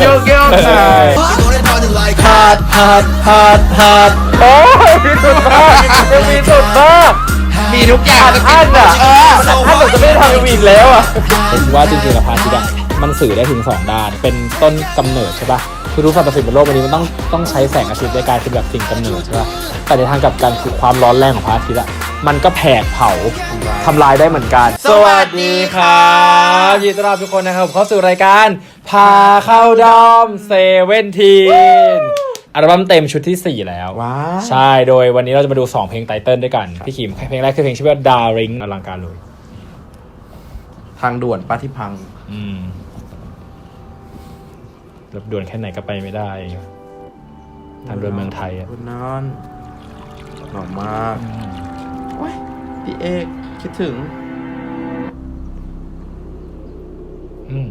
โยกโยกใช่ฮาดฮาดฮาดฮาดโอ้ยมีสุดมากยังมีสุดมากมีทุกอย่างอันอะเอออันแบบจะไม่ได้ทำอีกแล้วอะผมว่าจริงๆแล้วพาทิตย์อะมันสื่อได้ถึงสองด้าน เป็นต้นกำเนิดใช่ป่ะคือรู้สรรพสิ่งบนโลกใบนี้มันต้องต้องใช้แสงอาทิตย์ในการเป็นแบบสิ่งกำเนิดใช่ป่ะแต่ในทางกลับกันคือความร้อนแรงของพระอาทิตย์อะมันก็แผดเผาทำลายได้เหมือนกัน สวัสดีครับยินดีต้อนรับทุกคนนะครับเข้าสู่รายการ พาเข้าดอมเซเว่นทีนอัลบั้มเต็มชุดที่ 4 แล้ว ว้าใช่ โดยวันนี้เราจะมาดู 2 เพลงไตเติ้ลด้วยกัน พี่ขิมเพลงแรกคือเพลงชื่อว่า Darling อลังการเลยทางด่วนป้าที่พังอืมรบด่วนแค่ไหนก็ไปไม่ได้ ทางด่วนเมืองไทยอะคุณนอนหล่อมากโอ้ยพี่เอกคิดถึง อืม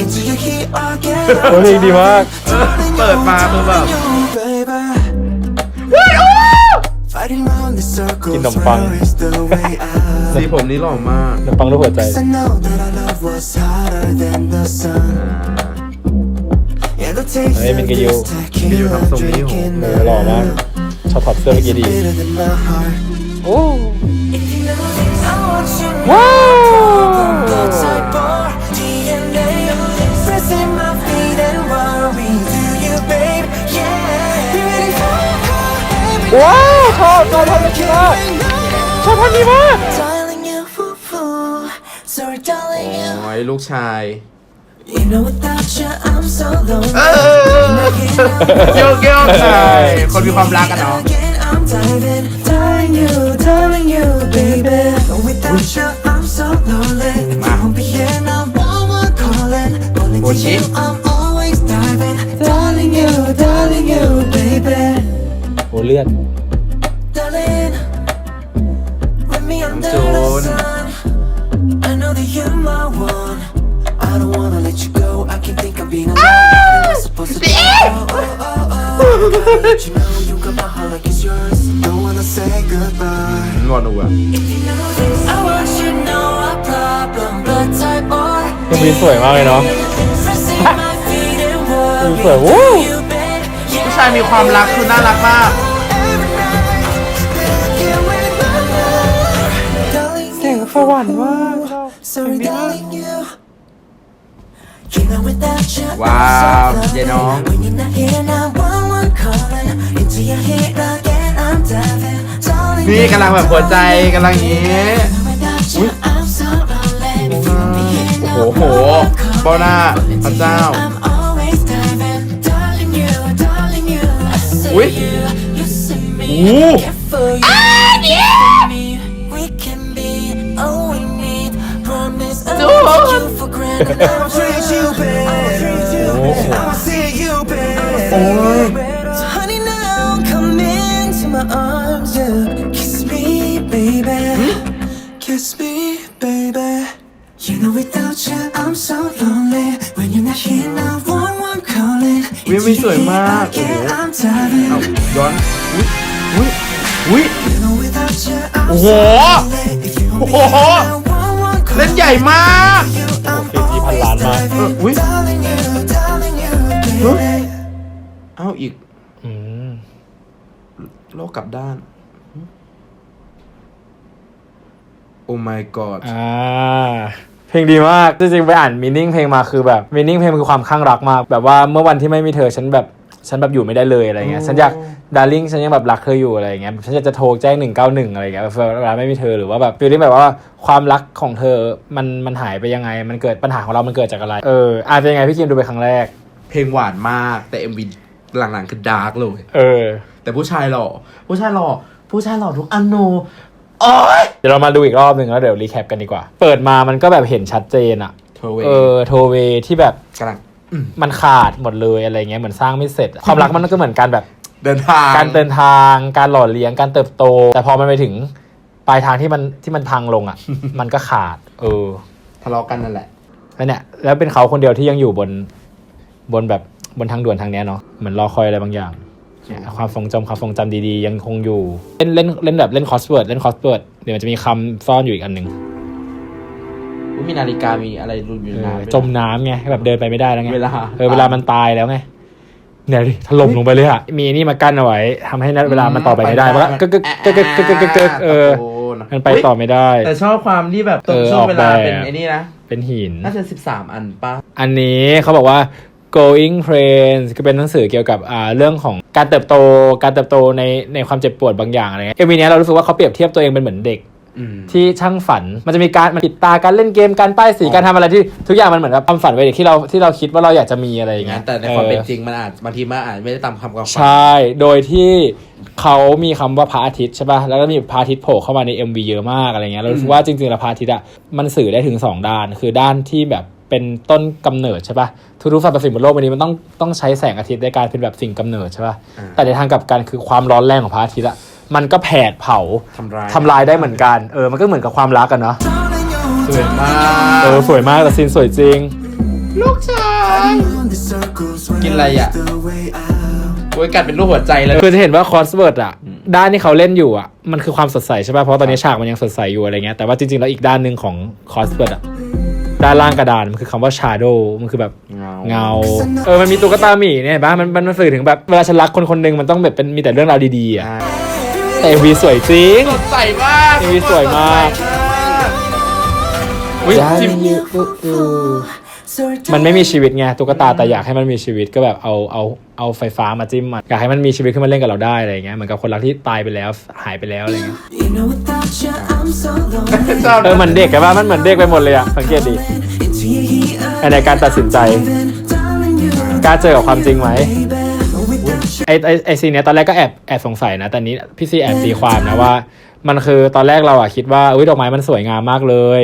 Into your heat again โอ้เพลงดีมากเปิดมาคือแบบ baby Fighting round the circle กินขนมปัง is the way I สีผมนี้หล่อมากขนมปังรูปหัวใจ I know that our love was hotter than the sun อ่า Yeah the taste เฮ้ย of มินกายู this มินกายู tequila ทำทรงนี้โห drinking เออหล่อมากชอบถอดเสื้อเมื่อกี้ดี Bitter than my heart โอ้ ว้าวชอบชอบท่อนนี้มากชอบท่อนนี้มากโอ้ยลูกชายเยี่ยกโยกชายคนมีความรักกันเนาะ I'm diving, darling you, darling you, baby. Without you, I'm so lonely. If you won't be here, now one calling. Only Oh, to you, shit. I'm always diving, darling you, darling you, baby, โอ้เลือด darling. With me under the John. sun, I know that you're my one. I don't wanna let you go. I can't think of being alone. นวดหนูอะครื่องบินสวยมากเลยเนาะสวยวู้ผู้ชายมีความรักคือน่ารักมากเสียงสวรรค์มาก Sorry, darling, you. You know without you, I'm ว้าว so เย็นน้อง When you're not here, now one one calling. Into your head again, I'm diving. Darling, นี่กำลังแบบหัวใจกำลังอย่างนี้ without you, I'm so lonely. If you won't be here, โอ้ now โหเบ้าหน้าพระเจ้า I'm always diving, darling you, darling you. I see Ui. you, you see me. Ooh. I care for you, you for me. We can be all we need. Promise I won't take you for granted. I'll treat you better. I'll see you better. So honey, now come into my arms, yeah. Kiss me, baby. Kiss me, baby. You know without you I'm so lonely When you're not here now one one calling วิวมีสวยมาก โอ้โห Yeah, I'm diving ย้อนอุ้ยอุ้ยอุ้ย You know without you I'm โอ้โห so lonely If you โอ้ won't โห be here now one one เล่น calling ใหญ่มาก You, I'm เพลง ที่พันล้านมากเอออุ้ย Darling you, darling you, baby เอ้าอีกอืมโลกกลับด้าน โอ้ my god อ่าเพลงดีมาก จริงๆ ไปอ่านมินิ่งเพลงมาคือแบบมินิ่งเพลงคือความข้างรักมาก แบบว่าเมื่อวันที่ไม่มีเธอฉันแบบ ฉันแบบอยู่ไม่ได้เลยอะไรเงี้ยโอ้ฉันอยากดาร์ลิงฉันยังแบบรักเธออยู่อะไรเงี้ยฉันอยากจะโทรแจ้งหนึ่งเก้าหนึ่งอะไรเงี้ยเวลาไม่มีเธอหรือว่าแบบฟีลลิ่งแบบว่าความรักของเธอมันมันหายไปยังไง มันเกิดปัญหาของเรามันเกิดจากอะไรเอออาจจะยังไงพี่คิมดูไปครั้งแรก เพลงหวานมากแต่ MV หลังๆคือดาร์กเลยเออ แต่ผู้ชายหล่อผู้ชายหล่อผู้ชายหล่อทุกอันโนโอ้ยเดี๋ยวเรามาดูอีกรอบหนึ่งแล้วเดี๋ยวรีแคปกันดีกว่า เปิดมามันก็แบบเห็นชัดเจนอะโทเวเออโทเวที่แบบกำลัง มันขาดหมดเลยอะไรเงี้ยเหมือนสร้างไม่เสร็จ ความรักมันก็เหมือนการแบบเดินทาง การเดินทางการหล่อเลี้ยงการเติบโต แต่พอมันไปถึงปลายทางที่มันที่มันพังลงอะ มันก็ขาด เออทะเลาะกันนั่นแหละแล้วเนี่ยแล้วเป็นเขาคนเดียวที่ยังอยู่บนบนแบบบนทางด่วนทางเนี้ยเนาะเหมือนรอคอยอะไรบางอย่างเนี่ยความทรงจำความทรงจำดีๆ ยังคงอยู่ เล่นเล่นเล่นแบบเล่นคอสเวิร์ดเล่นคอสเวิร์ดเดี๋ยวมันจะมีคำซ่อนอยู่อีกอันหนึ่งอุ๊ย มีนาฬิกามีอะไรรุนอยู่เอในอน้ำจมน้ำไงแบบเดินไปไม่ได้แล้วไงเวลาเออเวลามันตายแล้วไงเนี่ยดิถล่มลงไปเลยอะมีนี่มากั้นเอาไว้ทำให้นัดเวลามันต่อไปไม่ได้มันก็กึกกึกกึกกึกกึกกึกกึกเออตะโกนมันไปต่อไม่ได้ แต่ชอบความที่แบบตรงเออช่วงเวลาออกแบบเป็นไอ้นี่นะเป็นหินน่าจะสิบสามอันป้าอันนี้เขาบอกว่า going friends ก็เป็นหนังสือเกี่ยวกับอ่าเรื่องของการเติบโต การเติบโตในในความเจ็บปวดบางอย่างอะไรเงี้ยเอ็มวีนี้ยเรารู้สึกว่าเขาเปรียบเทียบตัวเองเป็นเหมือนเด็กอืม ที่ช่างฝันมันจะมีการมันปิดตาการเล่นเกมการป้ายสีอ๋อการทำอะไรที่ทุกอย่างมันเหมือนกับความฝันไว้เด็กที่เราที่เราคิดว่าเราอยากจะมีอะไรอย่างเงี้ยแต่ในความเป็นออจริงมันอาจบางทีมันอาจไม่ได้ตามคำกล่าวใช่ โดยที่เขามีคำว่าพระอาทิตย์ใช่ป่ะแล้วก็มีพระอาทิตย์โผล่เข้ามาใน MV เยอะมากอะไรเงี้ยเรารู้สึกว่าจริงๆแล้วพระอาทิตย์อะมันสื่อได้ถึง 2 ด้าน คือด้านที่แบบเป็นต้นกำเนิดใช่ป่ะทุกๆสรรพสิ่งบนโลกใบนี้มันต้องต้องใช้แสงอาทิตย์ในการเป็นแบบสิ่งกำเนิดใช่ป่ะแต่ในทางกลับกันคือความร้อนแรงของพระอาทิตย์อะ มันก็แผดเผาทำร้าย ทำลายได้เหมือนกัน เออ มันก็เหมือนกับความรักกันเนาะ สวยมากเออ สวยมากแต่ซีนสวยจริงลูกชายกินอะไรอะโอ้ยกัดเป็นรูปหัวใจเลยคือจะเห็นว่าคอสเวิร์ดอะด้านที่เขาเล่นอยู่อะมันคือความสดใสใช่ป่ะเพราะตอนนี้ฉากมันยังสดใสอยู่อะไรเงี้ยแต่ว่าจริงๆแล้วอีกด้านหนึ่งของคอสเวิร์ดอะด้านล่างกระดานมันคือคำว่า shadow มันคือแบบเงา เงาเออมันมีตุ๊กตาหมีเนี่ยเห็นป่ะมันมันมันสื่อถึงแบบเวลาฉันรักคนคนหนึ่งมันต้องแบบเป็นมีแต่เรื่องราวดีๆอะอ่า แต่วีสวยจริง สดใสมากมีสวยมาก อุ้ยจิมมันไม่มีชีวิตไงตุ๊กตาแต่อยากให้มันมีชีวิตก็แบบเอาเอาเอาไฟฟ้ามาจิ้มมันอยากให้มันมีชีวิตขึ้นมาเล่นกับเราได้อะไรเงี้ยเหมือนกับคนรักที่ตายไปแล้วหายไปแล้วอะไรเงี้ย You know without you I'm so lonely ชอบเออเหมือนเด็กกันว่ามันเหมือนเด็กไปหมดเลยอะสังเกตดิ Into your heat ในการตัดสินใจ Darling you กล้าเจอกับความจริงไหม baby Without you ไอไอไอซีนเนี้ยตอนแรกก็แอบแอบสงสัยนะ แต่นี้พี่ซีแอบตีความนะว่า มันคือตอนแรกเราอะคิดว่าอุ้ยดอกไม้มันสวยงามมากเลย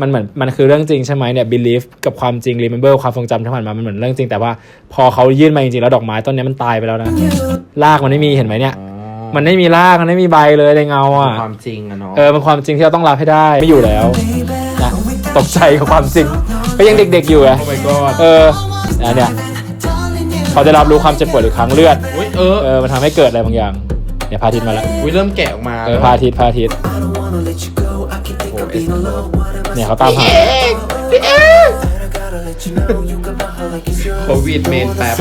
มันเหมือนมันคือเรื่องจริงใช่ไหมเนี่ย belief กับความจริง remember ความทรงจำที่ผ่านมา มันเหมือนเรื่องจริง แต่ว่าพอเขายื่นมาจริงๆแล้วดอกไม้ต้นเนี้ยมันตายไปแล้วนะรากมันไม่มีเห็นไหมเนี่ย มันไม่มีรากมันไม่มีใบเลยในเงาอะความจริงอะเนาะเออมันความจริงที่เราต้องรับให้ได้ไม่อยู่แล้วนะตกใจกับความจริงก็ยังเด็กๆอยู่อะโอ้ my god เอออันเนี่ย เขาได้รับรู้ความเจ็บปวดอีกครั้งเลือดอุ้ยเออเออมันทำให้เกิดอะไรบางอย่างเนี่ยพระอาทิตย์มาแล้วอุ้ยเริ่มแกะออกมาเออพระอาทิตย์พระอาทิตย์ I don't wanna let you go I can't think of being alone What am I เนี่ยเขาตามหา I gotta let you know You can buy her like it's yours โควิดเมนแป๊บ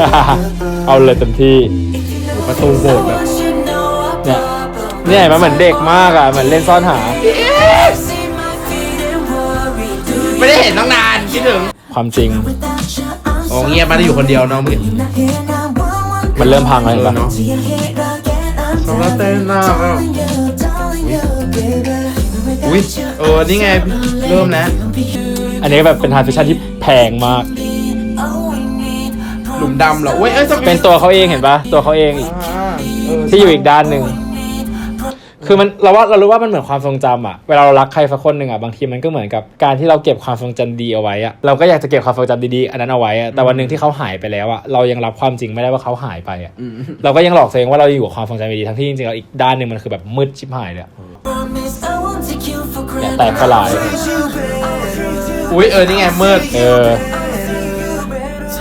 เอาเลยเต็มที่ประตูโบสถ์แบบ You know I เนี่ยเนี่ยมันเหมือนเด็กมากอะเหมือนเล่นซ่อนหา see my feet and worry Do ไม่ได้เห็นตั้งนานคิดถึงความจริง without you I'm โอ้เงียบมาได้อยู่คนเดียวเนาะมึง not here now one one มันเริ่มพังแล้วเห็นปะเนาะ to your head again I'm ชอบแล้วเต้นหน้าก็ telling you telling you baby อุ้ยเออนี่ไงเริ่มแล้วอันนี้แบบเป็นทรานซิชันที่แพงมาก all we need หลุมดำเหรอเว้ยเอ้ยจะเป็นตัวเขาเองเห็นปะตัวเขาเองอีกอ่าเออที่อยู่อีกด้านหนึ่ง คือมันเราว่าเรารู้ว่ามันเหมือนความทรงจำอะเวลาเรารักใครสักคนหนึ่งอะบางทีมันก็เหมือนกับการที่เราเก็บความทรงจำดีเอาไว้อะเราก็อยากจะเก็บความทรงจำดีๆอันนั้นเอาไว้อะแต่วันหนึ่งที่เขาหายไปแล้วอะเรายังรับความจริงไม่ได้ว่าเขาหายไปอะเราก็ยังหลอกตัวเองว่าเราอยู่กับความทรงจำดีๆทั้งที่จริงๆแล้วอีกด้านหนึ่งมันคือแบบมืดชิบหายเลยอะ promise I won't take you for เนี่ย granted แตกสลาย อุ้ยเออ นี่ไงมืด เออ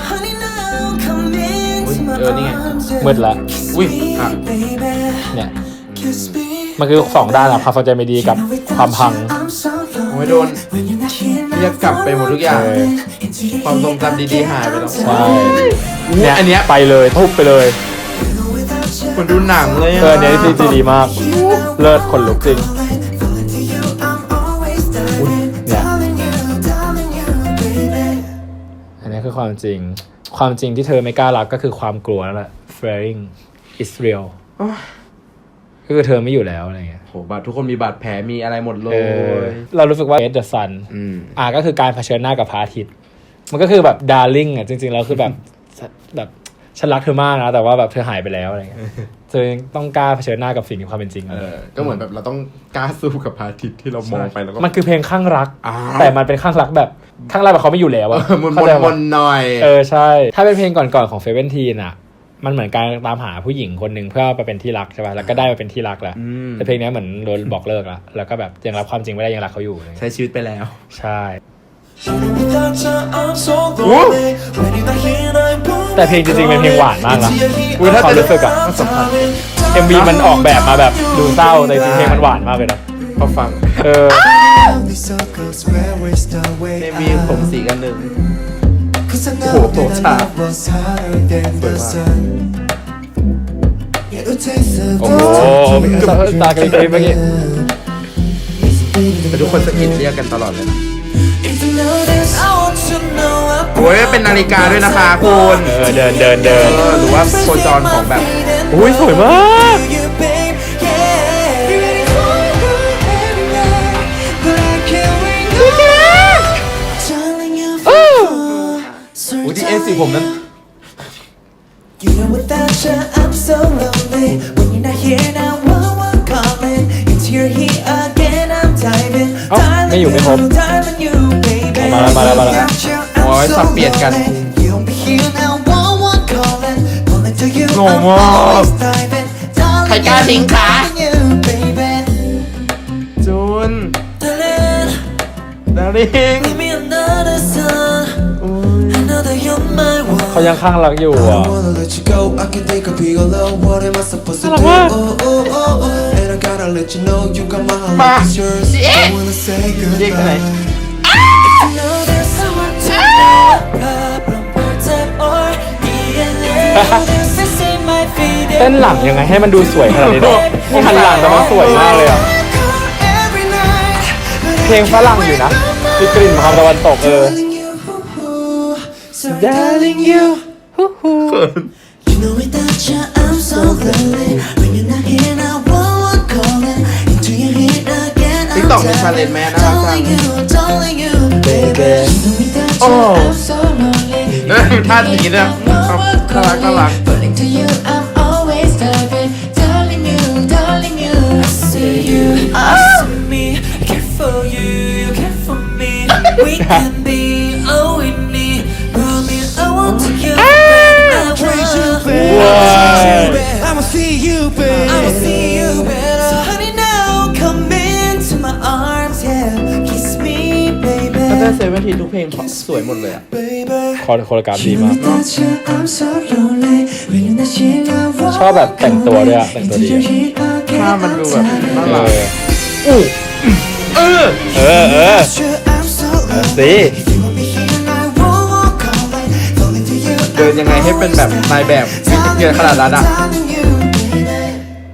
honey now come into my เออนี่ไง arms มืดละ อุ้ยอะ baby เนี่ย kiss me มันคือสองด้านอะความทรงจำไม่ดีกับความพัง I'm so โอ้ย lonely โดน when you're not here เรียกกลับไปหมดทุกอย่าง เออ into your ความทรงจำดีๆหายไปแล้วใช่เนี่ยอันเนี้ยไปเลยทุบไปเลย without you คนดูหนังเลยเออเนี่ยซีจีดีมาก เลิศขนลุกจริง falling to you I'm always diving เนี่ย darling you darling you baby อันนี้คือความจริง ความจริงที่เธอไม่กล้ารับก็คือความกลัวนั่นแหละ fearing is real ก็คือเธอไม่อยู่แล้วอะไรเงี้ยโหบาดทุกคนมีบาดแผลมีอะไรหมดเลเอยอเรารู้สึกว่า Face the Sun อืม อ่าก็คือการเผชิญหน้ากับพระอาทิตย์มันก็คือแบบ darling อะจริงๆแล้วคือแบบแบบฉันรักเธอมากนะแต่ว่าแบบเธอหายไปแล้วอะไรเงี้ยเธอต้องกล้าเผชิญหน้ากับสิ่งที่ความเป็นจริง เออ ก็เหมือนแบบเราต้องกล้าสู้กับพระอาทิตย์ที่เรามองไปแล้วก็ มันคือเพลงข้างรักอ่าแต่มันเป็นข้างรักแบบข้างรักแบบเขาไม่อยู่แล้วเออะอมันเข้าใจมปะนๆหน่อย เออใช่ ถ้าเป็นเพลงก่อนๆของเฟเว่นทีนอะ มันเหมือนการตามหาผู้หญิงคนหนึ่งเพื่อมาเป็นที่รักใช่ป่ะแล้วก็ได้มาเป็นที่รักแล้วอืมแต่เพลงเนี้ยเหมือนโดนบอกเลิกแล้วแล้วก็แบบยังรับความจริงไม่ได้ยังรักเขาอยู่อะไรเงี้ยใช้ชีวิตไปแล้ว ใช่ช Without you, I'm so lonely. When you're not here, I'm going แต่เพลงจริงๆเป็นเพลงหวานมากนะ Into your heat, อุ้ยถ้าความรู้สึกอะ I'm darling. MV มันออกแบบมาแบบดูเศร้าแต่จริงๆเพลงมันหวานมากเลยนะพอฟัง เออ These circles where we start way ในมีผมสีกันหนึ่ง โหโตชาโอ้โหตากระพริบเมื่อกี้แต่ทุกคนสกิดเรียกกันตลอดเลยนะโอ้ยเป็นนาฬิกาด้วยนะคะคุณเเดินเดินเดินหรือว่าโคจรของแบบ อุ้ยสวยมาก for อุ้ยที่เอสีผมนั้น You know without you I'm so lonely When you're not here now oh, I'm calling Into your heat again I'm diving เอ้าไม่อยู่ไม่ครบ Darling you baby มาแล้วมาแล้วมาแล้ว Without you, I'm โอ้ย so สับเปลี่ยนกัน lonely. You won't be here now oh, I'm calling Pulling to you งง I'm มาก always diving ใคร Darling กล้าทิ้งขา you baby จูน Darling ดาริง Give เขายังข้างรักอยู่ I อะ don't wanna let you go. I can take a big alone. What am I supposed to do? What? Oh, oh, oh, oh. And I gotta let you know you got my heart Ma. like it's yours. Don't wanna say เรียก goodbye. อะไร You know there's someone to know. Problem, part-time or DNA. This ain't my fate. เต้นหลังยังไงให้มันดูสวยขนาดนี้เนาะนี่หันหลังแต่มันสวยมากเลยอะ Every night, but เพลงฝรั่งอยู่นะมีกลิ่นความตะวันตกเออ Darling you, so darling you. You know without you I'm so lonely When you're not here now oh, I'm calling Into your heat again I'm TikTok มี diving. challenge ไหมน่ารักจัง Darling you, darling you, baby You know without you Oh. I'm so lonely เออท่าอย่างนี้ด้วยชอบน่ารักน่ารัก Falling to you I'm always diving Darling you, darling you I see you, I see me I care for you, you care for me We can be I'ma see you, babe. I'ma see you better. So honey, now come into my arms, yeah. Kiss me, แล้วแต่ baby. เซเว่นทีทุกเพลงสวยหมดเลยอะ Baby. คอร์โคโรกราฟดีมาก Without you, I'm so lonely. When you're not here, now ชอบแบบแต่งตัวด้วยอะแต่งตัวดี Into your heat again, ถ้ามันดูแบบน่าเอรักอเออเออเออ Without you, I'm so lonely. สิ เดินยังไงให้เป็นแบบนายแบบเกินขนาดนั้นอะ Darling you, baby.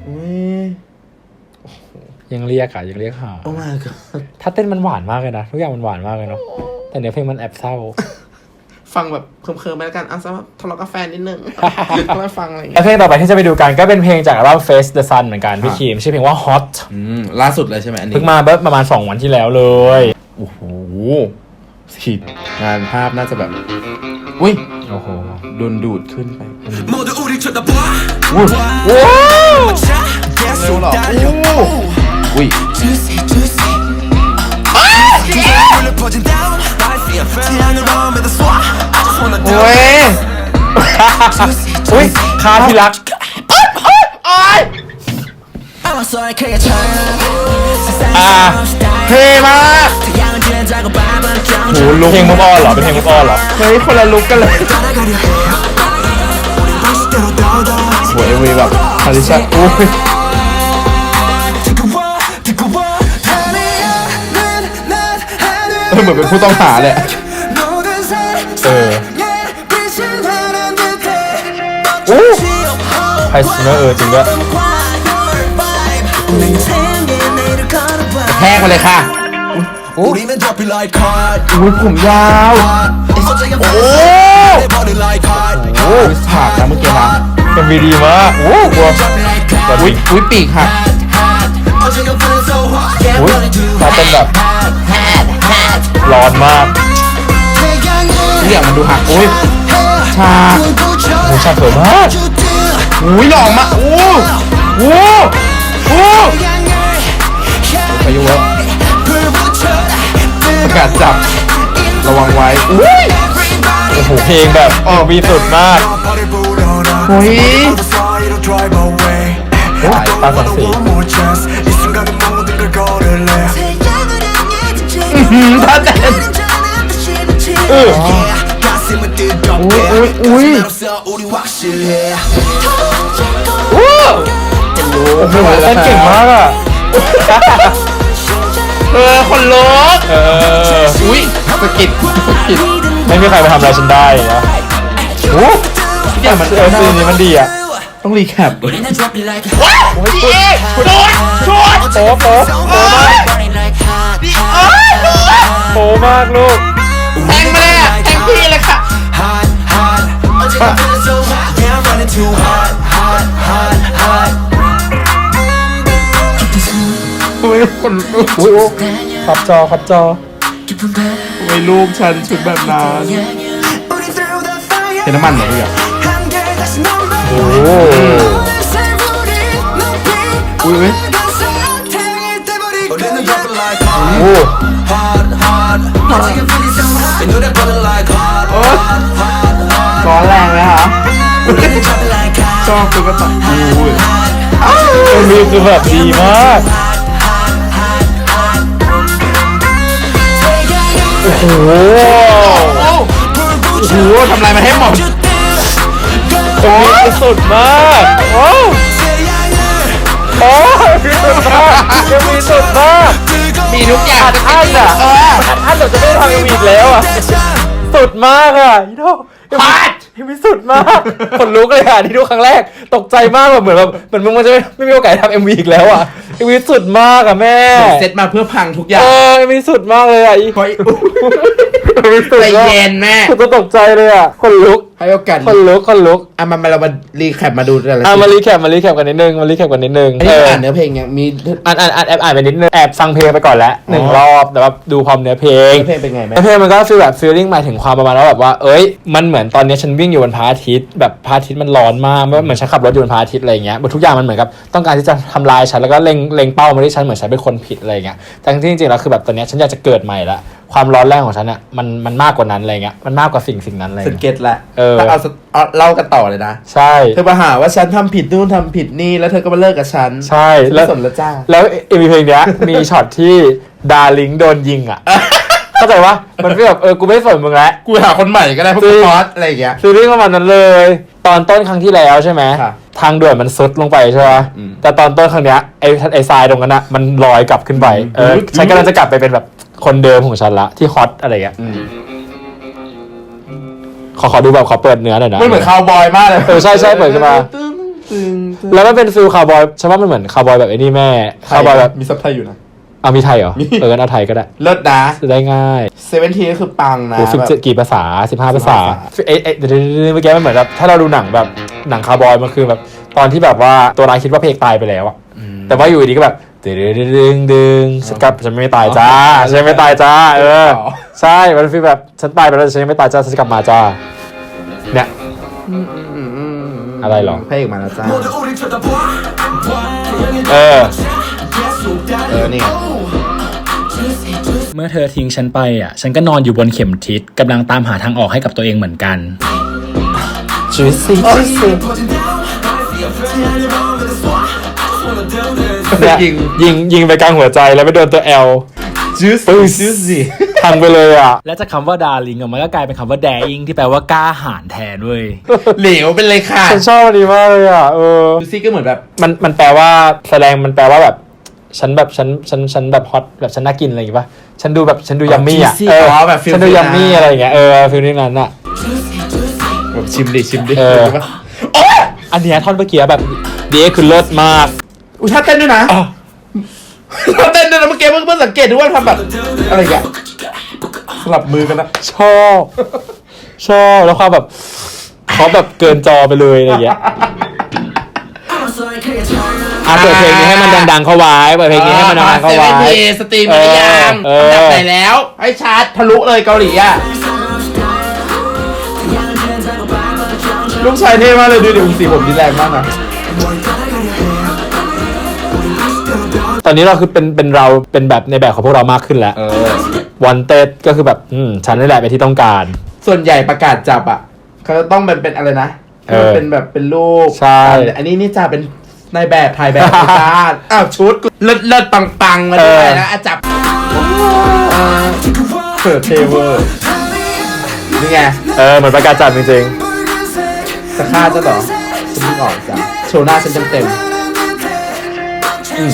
อุ้ยยังเรียกอะยังเรียกหาโอ้ my god ถ้าเต้นมันหวานมากเลยนะ ทุกอย่างมันหวานมากเลยเนาะแต่เนื้อเพลงมันแอบเศร้า ฟังแบบเคิมๆไปแล้วกันอะสำหรับทะเลาะกับแฟนนิดนึงมาฟังอะไรอย่างและเงี้ยเพลงต่อไปที่จะไปดูกันก็เป็นเพลงจากอัลบั้ม Face the Sun เหมือนกันพี่ครับคีมชื่อเพลงว่า Hot อืมล่าสุดเลยใช่ไหมอันนี้เพิ่งมาเบิร์ประมาณ 2 วันที่แล้วเลยโอ้โหฉีดงานภาพน่าจะแบบ อุ้ยโอ้โหโดนดูดขึ้นไปโอุ้ยโอ้เร็วหรออุ้ยโอ้ยอุ้ยคาที่รักอ่าเท่มาก โหลุกเพลงมุกอ้อนเหรอ เป็นเพลงมุกอ้อนเหรอ เฮ้ยคนละลุกกันเลยสวยเอวีแบบคาริชั่นอุ้ยเหมือนเป็นผู้ต้องหาเลยเออโอ้ไฮสเนอร์เออจริงด้วยแทกมาเลยค่ะ โอ้ยผมยาวโอ้ยโหหักนะเมื่อกี้นะเป็นวีดีมาโอ้โหอุ้ยอุ้ยปีกหักอุ้ยมาเป็นแบบร้อนมากทุกอย่างมันดูหักอุ้ยชาโอ้ชาสวยมากอุ้ยหลอมาโอ้โหโอ้ยหโอ้ไปยุ่งแล้ว ประกาศจับ ระวังไว้อุ้ยโอ้โหเพลงแบบเออวีสุดมากโอ้ยสายตาสองสีหืมท่าเต้นอุ้ยอุ้ยโอ้โหเต้นเก่งมากอะ เออคนลุกเอออุ้ยสะกิดสะกิดไม่มีใครมาทำอะไรฉันได้นะโอ้ยมันเออซีนนี้มันดีอะต้องรีแคปโอ้ยชุดชุดโป๊ะโป๊ะโป๊ะมากโป๊ะมากลูกแทงมาเลยอะแทงพี่เลยค่ะ วยคนลูกโอ้ยโอ้ขับจอขับจอทำไมลูกฉันชุดแบบนั้นเป็นน้ำมันเหรอพี่อ่ะโอ้โหอุ้ยเว้ยโอ้โหร้อนแรงไหมคะชอบตุ๊กตาโอ้ยเอ็มวีคือแบบดีมาก โอ้โหโอ้โหทำลายมาให้หมดเอ็มวีคือสุดมากโอ้โอ้เอ็มวีสุดมากเอ็มวีสุดมากมีทุกอย่างอันอะเอออันอันเราจะไม่ทำเอ็มวีอีกแล้วอะ สุดมากอะอีโน่เอ็มวีเอ็มวีสุดมากขนลุกเลยอะที่ดูครั้งแรก ตกใจมากแบบเหมือนแบบเหมือนมึงมันจะไม่ไม่มีโอกาสทำเอ็มวีอีกแล้วอะเอ็มวีสุดมากอะแม่เซตมาเพื่อพังทุกอย่าเองอเอ็มวีสุดมากเลยอะอีเฮ้ยเอ็มวีสุดใจมากเย็นแม่สุดจะตกใจเลยอะขนลุก ให้โอกาสขนลุกขนลุกอะมามาเรามารีแคปมาดูแต่ละอะซีนมารีแคปมารีแคปกันนิดนึงมารีแคปกันนิดนึงอันนี้อ่านเนื้อเพลงยังมีอ่านอ่านอ่านแอบอ่านไปนิดนึงแอบฟังเพลงไปก่อนแล้วหนึ่งอ๋อรอบแต่ว่าดูพร้อมเนื้อเพลงเนื้อเพลงเป็นไงแม่เนื้อเพลงมันก็ฟีลแบบฟีลลิ่งหมายถึงความประมาณว่าแบบว่า เอ้ยมันเหมือนตอนนี้ฉันวิ่งอยู่บนพระอาทิตย์แบบพระอาทิตย์มันร้อนมากมันเหมือนฉันขับรถอยู่บนพระอาทิตย์อะไรอย่างเงี้ยทุกอย่างมันเหมือนกับต้องการที่จะทำลายฉันแล้วก็เล็งเล็งเป้ามาที่ฉันเหมือนฉันเป็นคนผิดอะไรอย่างเงี้ยแต่จริงๆแล้วคือแบบตอนเนี้ยฉันอยากจะเกิดใหม่ละ ความร้อนแรงของฉันอะมันมันมากกว่านั้นอะไรเงี้ยมันมากกว่าสิ่งสิ่งนั้นอะไรสเงี้ยเก็ตละเออถ้าเอาสเอาเล่ากันต่อเลยนะ ใช่ เธอมาหาว่าฉันทำผิดนู่นทำผิดนี่ แล้วเธอก็มาเลิกกับฉันใช่ฉันแล้ไม่ว สนแล้วจ้า แล้วเอ็มวีเพลงเนี้ย มีช็อตที่ดาริงโดนยิงอะ เข้าใจว่ามันฟีลแบบเออกูไม่สนมึงแล้ว กูหาคนใหม่ก็ได้พวกจริงคอสอะไรอย่างเงี้ยฟีลลิ่งประมาณนั้นเลย ตอนต้นครั้งที่แล้วใช่ไหมครับทางด่วนมันซุดลงไปใช่ไหมอืมแต่ตอนต้นครั้งเนี้ยไอ้ไอ้ทรายตรงนั้นอะมันลอยกลับขึ้นไปเอออืมฉันกำลังจะกลับไปเป็นแบบ คนเดิมของฉันละที่ฮอตอะไรเงี้ยอืมขอขอดูแบบขอเปิดเนื้อหน่อยนะมันเหมือนคาวบอยมากเลยเออใช่ใช่เปิดขึ้นมาตึ้งตึ้งตึ้งแล้วมันเป็นฟิลคาวบอยฉันว่ามันเหมือนคาวบอยแบบไอ้นี่แม่คาวบอยแบบมีซับไทยอยู่นะเอามีไทยเหรอมีเอองั้นเอาไทยก็ได้ เลิศนะจะได้ง่ายเซเว่นทีก็คือปังนะโอ้สิบแบบเจ็ดกี่ภาษาสิบห้าภาษาภาษาเอ๊ะเอ๊ะเดี๋ยวเดี๋ยวเดี๋ยวเมื่อกี้มันเหมือนแบบถ้าเราดูหนังแบบหนังคาร์บอยมันคือแบบตอนที่แบบว่าตัวนายคิดว่าเพลงตายไปแล้วอะแต่ว่าอยู่ดีก็แบบ เดือดึงดึงสกับฉันไม่ตายจ้าฉันไม่ตายจ้า เออ ใช่มันฟีลแบบฉันตายไปแล้วฉันยังไม่ตายจ้าฉันกลับมาจ้าเนี่ยอะไรหรอเพลงมาแล้วจ้าเออเออนี่เมื่อเธอทิ้งฉันไปอะ ฉันก็นอนอยู่บนเข็มทิศกำลังตามหาทางออกให้กับตัวเองเหมือนกัน juicy juicy เนี่ยยิง ยิงยิงไปกลางหัวใจแล้วไปโดนตัว L จูสปึ้งจูสิพังไปเลยอะ และจากคำว่าดาริงมันก็กลายเป็นคำว่าแดอิงที่แปลว่ากล้าหาญแทนเว้ย เหลวเป็นเลยค่ะฉันชอบอันนี้มากเลยอะเออจูซี่ก็เหมือนแบบมันมันแปลว่าแสดงมันแปลว่าแบบ ฉันแบบฉันฉันฉันแบบฮอตแบบฉันน่ากินอะไรอย่างงี้ป่ะฉันดูแบบฉันดูยัมมี่อะ juicy เอออ๋อแบบฟีลฉันดูฟีลยัมมี่นั้นอะไรอย่างเงี้ยเออฟิลลิ่งนั้นอะ แบบชิมดิชิมดิเออดูปะอันเนี้ยท่อนเมื่อกี้แบบดีคือเลิศมาก อุ้ยท่าเต้นด้วยนะอะท่าเต้นด้วยนะเมื่อกี้เพิ่งเพิ่งสังเกตดูว่าทำแบบอะไรอย่างเงี้ยสลับมือกันนะชอบ ชอบแล้วความแบบเขาแบบเกินจอไปเลยอะไรอย่างเงี้ยอะเปิดเพลงนี้ให้มันดังๆเข้าไว้เปิดเพลงนี้ให้มันดังๆเข้าไว้เซเว่นทีสตรีมมาหรือยังเอออันดับไหนแล้ว ให้ชาร์จทะลุเลยเกาหลีอะลูกชายเท่มากเลยดูดิสีผมดีแรงมากนะ ตอนนี้เราคือเป็นเป็นเราเป็นแบบในแบบของพวกเรามากขึ้นแล้วเออ วันเต็ดก็คือแบบอืมฉันนี่แหละเป็นที่ต้องการ ส่วนใหญ่ประกาศจับอะเขาจะต้องเป็นเป็นอะไรนะเออเป็นแบบเป็นรูปใช่ อันนี้นี่จ่าเป็นนายแบบถ่ายแบบจ้าอ้าวชุดกูเลิศเลิศปังปังๆมาด้วยนะอะจับเปิดเทเวอร์นี่ไง เออเหมือนประกาศจับจริงจะฆ่าจะเหรอฉันไม่ออกจ้ะโชว์หน้าฉันเต็มเต็มๆ อุ้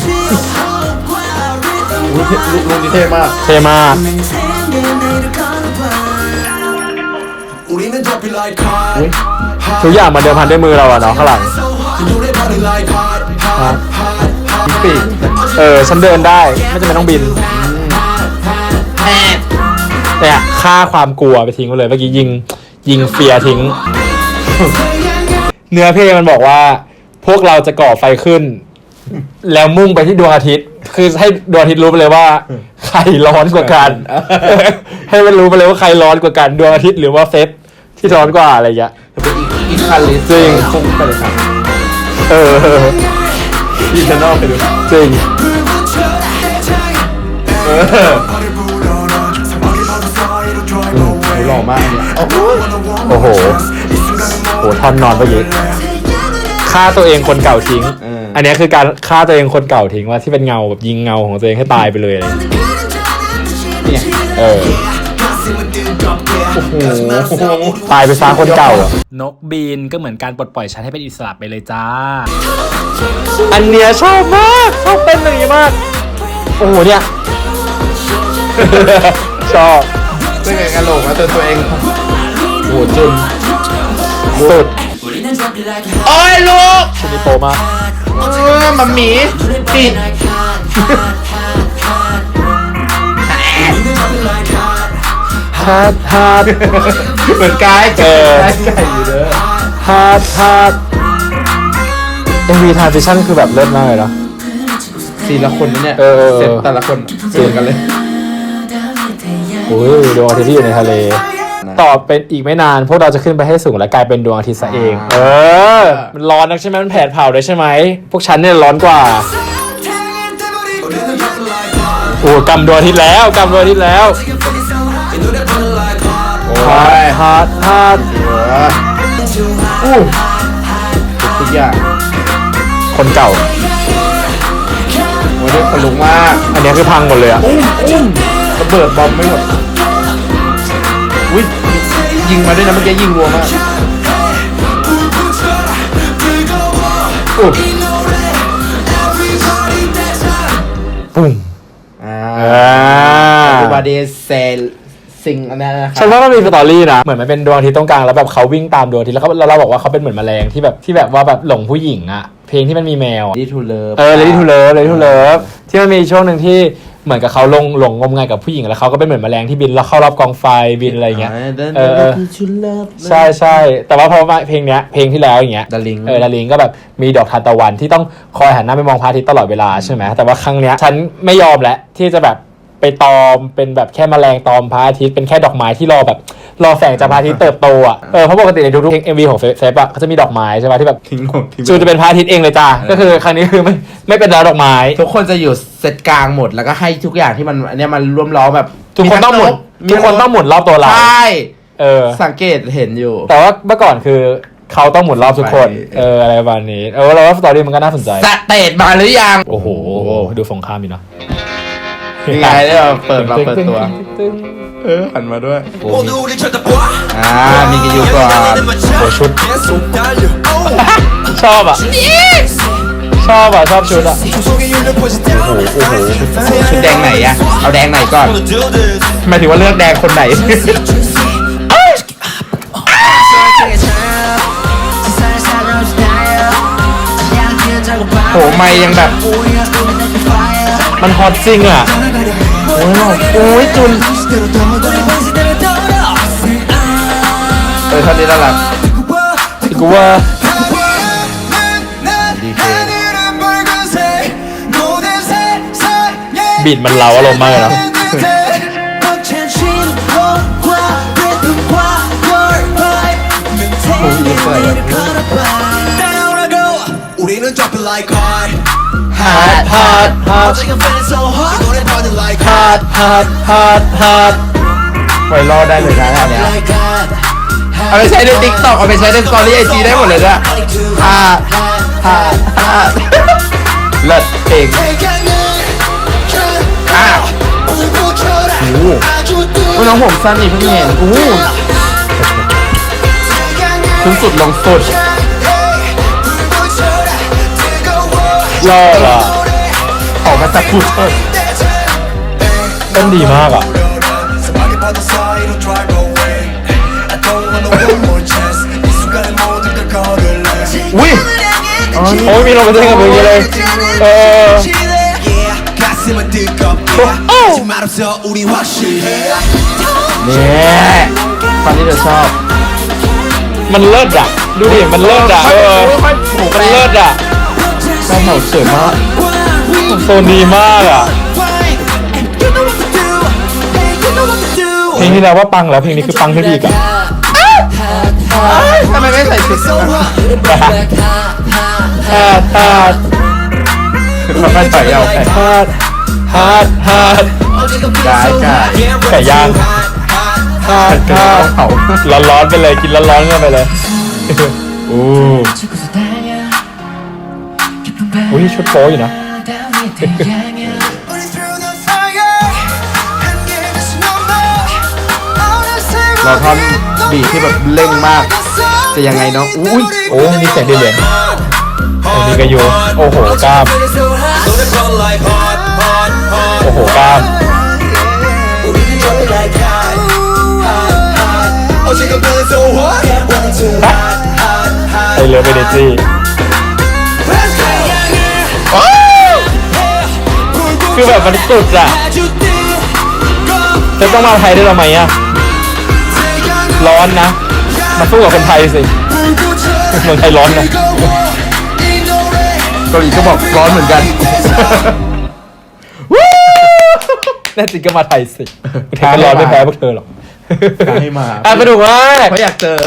ยลูกลูกนี้เท่มาก เท่มากทุกอย่างมาเดินพันด้วยมือเราอะเนาะข้างหลังครับปีเออฉันเดินได้ไม่จำเป็นต้องบินเนี่ยฆ่าความกลัวไปทิ้งไปเลยเมื่อกี้ยิงยิงเฟียทิ้ง เนื้อเพลงมันบอกว่า พวกเราจะก่อไฟขึ้น แล้วมุ่งไปที่ดวงอาทิตย์ คือให้ดวงอาทิตย์รู้ไปเลยว่าใครร้อนกว่ากัน ให้มันรู้ไปเลยว่าใครร้อนกว่ากันดวงอาทิตย์หรือว่าเซตที่ร้อนกว่าอะไรอย่างเงี้ยจะเป็นอีกอีกคันลิสจริงพุ่งไปเลยครับเออดีชนอลไปดูจริงเออหล่อมากเนี่ยโอ้โหโอ้โหโหท่อนนอนเมื่อกี้ฆ่าตัวเองคนเก่าทิ้งเอออันเนี้ยคือการฆ่าตัวเองคนเก่าทิ้งว่าที่เป็นเงาแบบยิงเงาของตัวเองให้ตายไปเลยอะไรอย่างเงี้ยเนี่ยเออโอ้โหตายไปซะคนเก่าอะนกบินก็เหมือนการปลดปล่อยฉันให้เป็นอิสระไปเลยจ้า อันเนี้ยชอบมากชอบเต้นอย่างนี้มาก โอ้โหเนี่ย ชอบเป็นไงกันโหลกมาเตือนตัวเองโอ้โหจุนสุดโอ้ยลูกชุดนี้โตมาก เออมัมหมีปิดฮาร์ดฮาร์ดเหมือนกายเออกายไก่อยู่เด้อฮาร์ดฮาร์ดเอ็มวีทาร์ซิชั่นคือแบบเลิศมากเลยเนาะสี่ละคนนะเนี่ยเออเออเสร็จแต่ละคนเจอกันเลยอุ้ยดวงอาทิตย์ที่อยู่ในทะเล ต่อเป็นอีกไม่นาน พวกเราจะขึ้นไปให้สูงและกลายเป็นดวงอาทิตย์ซะเองเออ มันร้อนนักใช่ไหมมันแผดเผาด้วยใช่ไหม พวกฉันเนี่ยร้อนกว่า โอ้กำดวงอาทิตย์แล้วกำดวงอาทิตย์แล้วโอ้ฮาร์ยดฮาร์ดฮาร์ดอู้ทุกอย่างคนเก่า โอ้ยเด็กคนลุกมากอันเนี้ยคือพังหมดเลยอะอุ้มอุ้มระเบิดบอมไม่หมด อุ้ยยิงมาด้วยนะเมื่อกี้ยิงรัวมากอู้ปุ้งอ่าอ่าบาเดเซลซิงอันนั้นนะคฉัรันบว่ามันมีสตอรี่นะ เหมือนมันเป็นดวงอาทิตย์ตรงกลางแล้วแบบเขาวิ่งตามดวงอาทิตย์แล้วเขาแล้วเราบอกว่าเขาเป็นเหมือนแมลงที่แบบที่แบบว่าแบบหลงผู้หญิงอะเพลงที่มันมีแมวอะดีทูเลิฟเออ Ready to Love Ready to Love ที่มันมีช่วงหนึ่งที่ เหมือนกับเขาลงหลงงมงายกับผู้หญิงแล้วเขาก็เป็นเหมือนแมลงที่บินแล้วเข้ารอบกองไฟบินอะไรอย่างเงี้ย เออเออทูเลิฟใช่ใช่แต่ว่าพอมาเพลงเนี้ยเพลงที่แล้วอย่างเงี้ย Darling เออดาริงก็แบบมีดอกทานตะวันที่ต้องคอยหันหน้าไปมองพระอาทิตย์ตลอดเวลาใช่ไหมแต่ว่าครั้งเนี้ยฉันไม่ยอมแล้วที่จะแบบ ไปตอมเป็นแบบแค่แมลงตอมพระอาทิตย์เป็นแค่ดอกไม้ที่รอแบบรอแสงจากพระอาทิตย์เติบโตอะเออเพราะปกติในทุกๆ MV ของเซฟอะเขาจะมีดอกไม้ใช่ไหมที่แบบทิ้งหมดทิ้งหมจูดจะเป็นพระอาทิตย์เองเลยจ้าก็คือครั้งนี้คือไม่ไม่เป็นดาวดอกไม้ ทุกคนจะอยู่เซตกลางหมดแล้วก็ให้ทุกอย่างที่มันอันเนี้ยมันร่วมล้อมแบบทุกคนต้องหมุนมีทุกคนต้องหมุนรอบตัวเราใช่เออ สังเกตเห็นอยู่ แต่ว่าเมื่อก่อนคือเขาต้องหมุนรอบทุกคนไปเอออะไรประมาณนี้เออเราว่าสตอรี่มันก็น่าสนใจ สเตตมาหรือยัง โอ้โห ดูสงครามอยู่เนาะ นี่ไงเนี่ยเปิดมาเปิดตัว เออหันมาด้วย โอ้โหอ่า มีกิยู่ก่อนโหชุด ชอบอะ ชอบอะ ชอบชุดอะ โอ้โห โอ้โห ชุดแดงไหนอะ เอาแดงไหนก่อนหมายถึงว่าเลือกแดงคนไหนโหไม่ยังแบบ มันฮอตจริงอะ อ้ยหจุนเออท่านนี้น่ารักกูว่าบีดมันเลาอารมณ์มากเลยนะโอ้ยเปิด ฮาร์ดฮาร์ด 지금 feeling so hot 이 노래 party like ฮา hard ร์ดฮาร์ดฮาร์ดฮาร์ด ไวรอดได้เลยนะอันเนี้ย like hard เอาไปใช้ในติ๊กต็อกเอาไปใช้ในสตอรี่ไอจีได้หมดเลยด้วยฮ่าฮ่าฮ่าเลิศเพลง อ้าว โอ้น้องผมสั้นนี่เพิ่งเห็นอู้ ขึ้นสุดลงสุด เลิศอ่ะ ออกมาจากพูดเถอะ เต้นดีมากอ่ะ 스마게 받은 사이로 drive away I don't want no one more chance 이 순간에 모든 걸 거둘래 อุ้ย โอ้ยมีลงไปเต้นกับมืออย่างนี้เลย เออ Yeah 가슴은 뜨겁게 거짓말 없어 우리 확실해 เนี่ยฟันที่เธอชอบ มันเลิศอ่ะ ดูดิ มันเลิศอ่ะ เออ ค่อยๆผูก มันเลิศอ่ะ แฟนเขาสวยมากโซนดีมากอะ You know what to do Hey you know what to do เพลงที่แล้วว่าปังแล้วเพลงนี้คือปังขึ้นอีกอะทำไมไม่ใส่ชุด So นะ what ฮาดฮาดเขาไม่ใส่เอาแผ่นฮาดฮาดฮาดได้ได้ไก่ย่างฮาดเกิดฮาดเขาร้อนๆไปเลยกินร้อนๆเข้าไปเลยโอ้ นี่ชุดโป้อยู่นะ เราท่อนบีที่แบบเร่งมาก จะยังไงเนาะอุ้ยโอ้มีเสียงดีเลยโอ้นี่ก็โยู่โอ้โหกล้ามโอ้โหกล้ามไปเลยไปเดซี่ คือแบบมันสุดอะจะต้องมาไทยได้ทำไมอะร้อนนะ มาสู้กับคนไทยสิเมืองไทยร้อนนะเกาหลีก็บอกร้อนเหมือนกันแน่จริงก็มาไทยสิปทยร้อนไม่แพ้พวกเธอหรอกให้มาอะมาดูว่าเขาอยากเจอ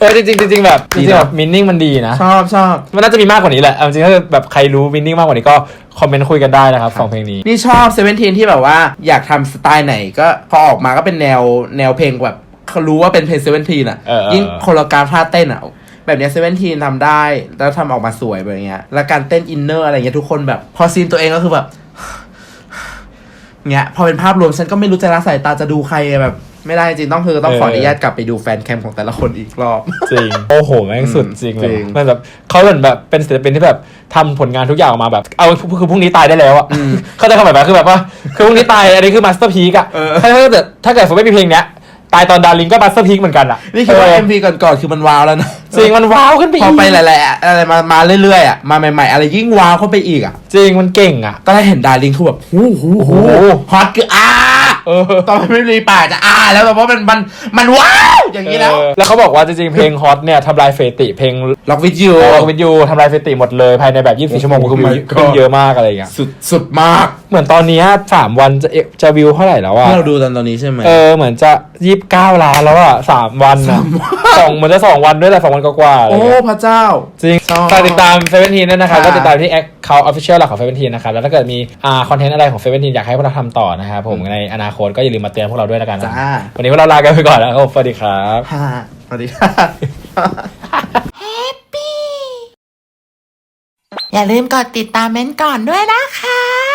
เออจริงๆจริงๆแบบจดีริงๆนะแบบมินนิ่งมันดีนะ ชอบชอบ มันน่าจะมีมากกว่านี้แหละเอาจริงๆถ้าแบบใครรู้มินนิ่งมากกว่านี้ก็คอมเมนต์คุยกันได้นะครับสองเพลงนี้ นี่ชอบเซเว่นทีนที่แบบว่าอยากทำสไตล์ไหนก็พอออกมาก็เป็นแนวแนวเพลงแบบเขารู้ว่าเป็นเพลงเซเว่นทีนอะ เออเออ ยิ่งโคโรกราฟท่าเต้นอะ แบบเนี้เซเว่นทีนทำได้ แล้วทำออกมาสวยแบบเนี้ย แล้วการเต้นอินเนอร์อะไรเงี้ยทุกคนแบบ พอซีนตัวเองก็คือแบบ เงี้ย พอเป็นภาพรวมฉันก็ไม่รู้จะละสายตาจะดูใครแบบ ไม่ได้จริงต้องคือต้องขออนุญาตกลับไปดูแฟนแคมของแต่ละคนอีกรอบ จริง โอ้โหแม่งสุดจริงเลจริยงมันแบบเขาเหมือนแบบเป็นศิลปินที่แบบทำผลงานทุกอย่างออกมาแบบ เอาคือพรุ่งนี้ตายได้แล้วอะเขาใจะคำแบบนั้นคือแบบว่าคือพรุ่งนี้ตายอันนี้คือมาสเตอร์พีกอะถ้าถ้าเกิดถ้าเกิดผมไม่มีเพลงเนี้ยตายตอนดาริงก็มาสเตอร์พีกเหมือนกันอะนี่คือว่าเออ MV ก่อนๆคือมันว้าวแล้วนะจริงมันว้าวขึ้นไปพออีกไปหลายๆอะไรมามาเรื่อยๆอะมาใหม่ๆ อะไรยิ่งว้าวเข้าไปอีกอะจริงมันเก่งอะตอนแรกเห็นดาริงคือแบบหูหูหูโอ้โหฮอตคืออ้า เออ ตอนมันไม่มีปากจะอ้าแล้วแบบว่ามันมันมันว้าวอย่างนี้แล้ว เออแล้วเขาบอกว่าจริงๆ เพลงฮอตเนี่ยทำลายเฟติเพลงล็อกวิดยูล็อกวิดยูทำลายเฟติหมดเลยภายในแบบ 24 ชั่วโมงคือวิว Oh my god ขึ้นเยอะมากอะไรอย่างเงี้ย สุดสุดมากเหมือนตอนเนี้ยสามวันจะจะวิวเท่าไหร่แล้วอะที่เราดูตอนตอนนี้ใช่ไหมเออเหมือนจะยี่สิบเก้าล้านแล้วอะสามวันนะสองเหมือนจะสองวันด้วยแหละสองวันกว่าๆอะไรโอ้เงี้ยพระเจ้า จริงชอบฝากติดตามเซเว่นทีนด้วยนะครับค่ะก็ติดตามที่แอคเคาท์ออฟฟิเชียลหลักของเซเว่นทีนนะครับแล้วถ้าเกิดมีอ่าคอนเทนต์อะไรของเซเว่นทีนอยากให้พวกเราทำต่อนะครับผมในอนาคตก็อย่าลืมมาเตือนพวกเราด้วยแล้วกันนะจ้าวันนี้พวกเราลากันไปก่อนแล้วครับสวัสดีครับฮ่าสวัสดีค่ะอย่าลืมกดติดตามเม้นท์ก่อนด้วยนะคะ